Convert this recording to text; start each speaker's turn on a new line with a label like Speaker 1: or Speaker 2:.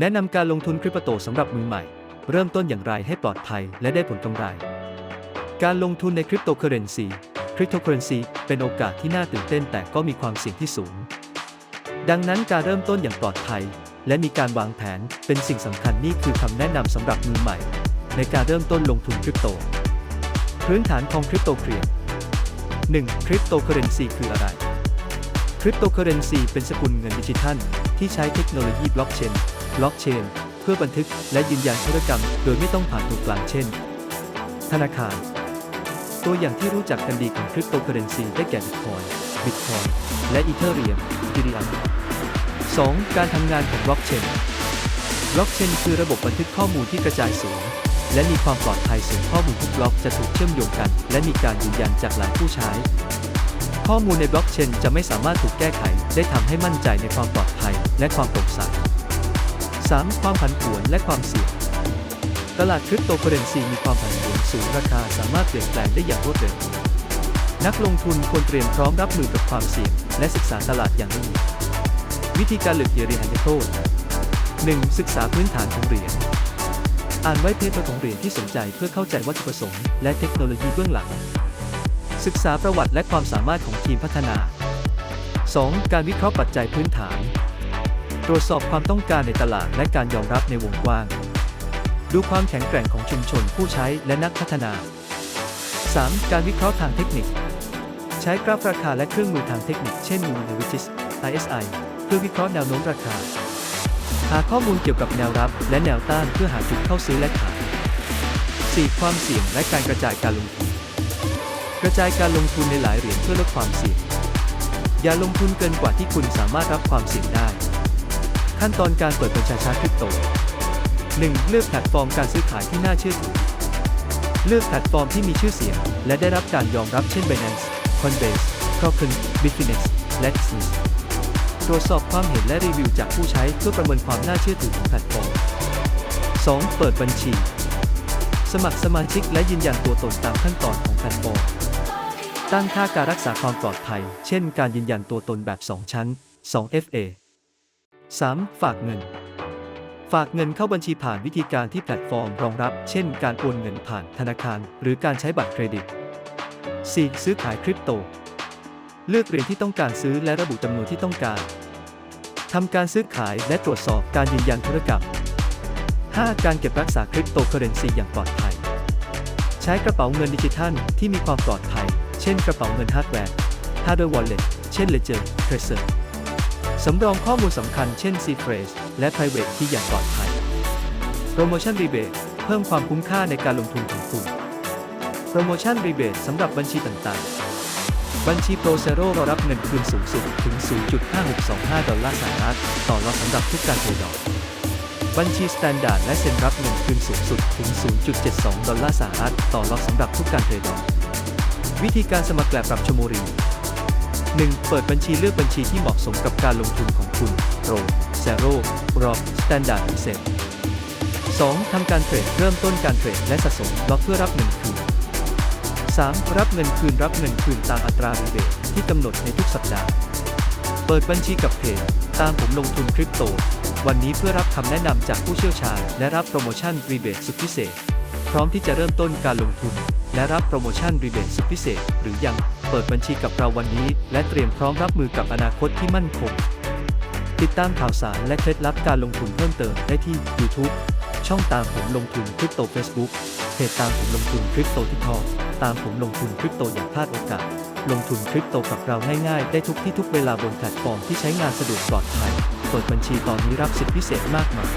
Speaker 1: แนะนำการลงทุนคริปโตสำหรับมือใหม่ เริ่มต้นอย่างไรให้ปลอดภัยและได้ผลกำไร การลงทุนในคริปโตเคอเรนซีคริปโตเคอเรนซีเป็นโอกาสที่น่าตื่นเต้นแต่ก็มีความเสี่ยงที่สูง ดังนั้นการเริ่มต้นอย่างปลอดภัย และมีการวางแผนเป็นสิ่งสำคัญนี่คือคำแนะนำสำหรับมือใหม่ ในการเริ่มต้นลงทุนคริปโต พื้นฐานของคริปโตเครียด 1. คริปโตเคอเรนซีคืออะไร คริปโตเคอเรนซีเป็นสกุลเงินดิจิทัล ที่ใช้เทคโนโลยีบล็อกเชน บล็อกเชน เพื่อบันทึกและยืนยันธุรกรรม โดยไม่ต้องผ่านตัวกลางเช่น ธนาคาร ตัวอย่างที่รู้จักกันดีของคริปโตเคอเรนซีได้แก่บิตคอยบิตคอยและอีเทเรียมอีเทเรียม 2. การทำงานของบล็อกเชนบล็อกเชนคือระบบบันทึกข้อมูลที่กระจายสูง และมีความปลอดภัยสูงข้อมูลทุกบล็อกจะถูกเชื่อมโยงกัน และมีการยืนยันจากหลายผู้ใช้ ข้อมูลในบล็อกเชนจะไม่สามารถถูกแก้ไข ได้ทำให้มั่นใจในความปลอดภัยและความโปร่งใส 3. ความผันผวนและความเสี่ยง ตลาดคริปโตเคอเรนซีมีความผันผวนสูงราคาสามารถเปลี่ยนแปลงได้อย่างรวดเร็ว นักลงทุนควรเตรียมพร้อมรับมือกับความเสี่ยง และศึกษาตลาดอย่างละเอียดวิธีการเลือกเหรียญฮันเดโค 1. ศึกษาพื้นฐานของเหรียญ อ่านไว้เพเปอร์ของเหรียญที่สนใจเพื่อเข้าใจวัตถุประสงค์และเทคโนโลยีเบื้องหลัง ศึกษาประวัติและความสามารถของทีมพัฒนา 2. การวิเคราะห์ปัจจัยพื้นฐาน รวจสอบความต้องการในตลาดและการยอมรับในวงกว้าง ดูความแข็งแกร่งของชุมชนผู้ใช้และนักพัฒนา 3. การวิเคราะห์ทางเทคนิค ใช้กราฟราคาและเครื่องมือทางเทคนิค เช่น Moon Analytics ISI เพื่อวิเคราะห์แนวโน้มราคา หาข้อมูลเกี่ยวกับแนวรับและแนวต้านเพื่อหาจุดเข้าซื้อและขาย 4. ความเสี่ยงและการกระจายการลงทุน กระจายการลงทุนในหลายเหรียญเพื่อลดความเสี่ยง อย่าลงทุนเกินกว่าที่คุณสามารถรับความเสี่ยงได้ ขั้นตอนการเปิดบัญชีชาคริปโต 1. เลือกแพลตฟอร์มการซื้อขายที่น่าเชื่อถือ เลือกแพลตฟอร์มที่มีชื่อเสียง และได้รับการยอมรับเช่น Binance, Coinbase, Kraken, Bitfinex และ Xnis ตรวจสอบความเห็นและรีวิวจากผู้ใช้เพื่อประเมินความน่าเชื่อถือของแพลตฟอร์ม 2. เปิดบัญชี สมัครสมาชิกและยืนยันตัวตนตามขั้นตอนของแพลตฟอร์ม ตั้งค่าการรักษาความปลอดภัย เช่น การยืนยันตัวตนแบบ 2 ชั้น 2FA 3. ฝากเงิน ฝากเงินเข้าบัญชีผ่านวิธีการที่แพลตฟอร์มรองรับ เช่น การโอนเงินผ่านธนาคาร หรือการใช้บัตรเครดิต 4. ซื้อขายคริปโต เลือกเหรียญที่ต้องการซื้อและระบุจำนวนที่ต้องการ ทำการซื้อขายและตรวจสอบการยืนยันธุรกรรม 5. การเก็บรักษาคริปโตเคอเรนซีอย่างปลอดภัย ใช้กระเป๋าเงินดิจิทัลที่มีความปลอดภัย เช่น กระเป๋าเงินฮาร์ดแวร์ Hardware Wallet เช่น Ledger Trezor สำรองข้อมูลสำคัญเช่น Cphrase และ Private ที่อย่างปลอดภัย โปรโมชั่นรีเบทเพิ่มความคุ้มค่าในการลงทุนของคุณ โปรโมชั่นรีเบทสำหรับบัญชีต่างๆ บัญชี Pro Zero เรารับเงินคืนสูงสุดถึง 0.5625 ดอลลาร์สหรัฐต่อล็อตสำหรับทุกการเทรดดอกบัญชี Standard และเซ็นรับเงินคืนสูงสุดถึง 0.72 ดอลลาร์สหรัฐต่อล็อตสำหรับทุกการเทรดดอกวิธีการสมัครแบบปรับชมรี 1. เปิดบัญชีเลือกบัญชีที่เหมาะสมกับการลงทุนของคุณ Pro Zero Rob Standard Set 2. ทำการเทรดเริ่มต้นการเทรดและสะสมล็อกเพื่อรับเงินคืน 3. รับเงินคืนรับเงินคืนตามอัตรารีเบทที่กำหนดในทุกสัปดาห์ เปิดบัญชีกับเพจตามผมลงทุนคริปโต วันนี้เพื่อรับคำแนะนำจากผู้เชี่ยวชาญ และรับโปรโมชั่นรีเบทสุดพิเศษ พร้อมที่จะเริ่มต้นการลงทุน และรับโปรโมชั่นรีเบทสุดพิเศษหรือยัง เปิดบัญชีกับเราวันนี้ และเตรียมพร้อมรับมือกับอนาคตที่มั่นคง ติดตามข่าวสารและเคล็ดลับการลงทุนเพิ่มเติมได้ที่ YouTube ช่องตามผมลงทุนคริปโต Facebook เพจตามผมลงทุนคริปโตที่ทอตามผมลงทุนคริปโตอย่างพลาดโอกาส ลงทุนคริปโตกับเราง่ายๆ ได้ทุกที่ทุกเวลาบนแพลตฟอร์มที่ใช้งานสะดวกปลอดภัยเปิดบัญชีตอนนี้รับสิทธิพิเศษมากมาย